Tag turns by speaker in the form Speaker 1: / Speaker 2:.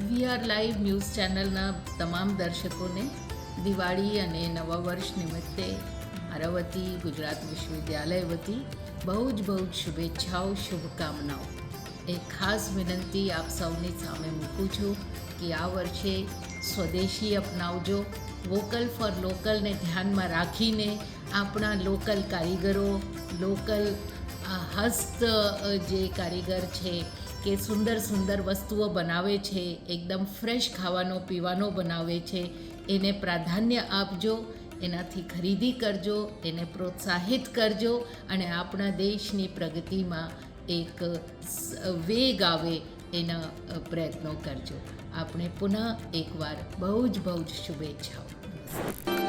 Speaker 1: VR live news ચેનલના તમામ દર્શકોને દિવાળી અને નવા વર્ષ નિમિત્તે મારા વતી ગુજરાત વિશ્વવિદ્યાલય વતી બહુ જ બહુ જ શુભેચ્છાઓ, શુભકામનાઓ. એક ખાસ વિનંતી આપ સૌની સામે મૂકું છું કે આ વર્ષે સ્વદેશી અપનાવજો, વોકલ ફોર લોકલને ધ્યાનમાં રાખીને આપણા લોકલ કારીગરો, લોકલ હસ્ત જે કારીગર છે કે સુંદર સુંદર વસ્તુઓ બનાવે છે, એકદમ ફ્રેશ ખાવાનો, પીવાનો બનાવે છે, એને પ્રાધાન્ય આપજો, એનાથી ખરીદી કરજો, એને પ્રોત્સાહિત કરજો અને આપણા દેશની પ્રગતિમાં એક વેગ આવે એના પ્રયત્નો કરજો. આપણે પુનઃ એકવાર બહુ જ બહુ જ શુભેચ્છાઓ.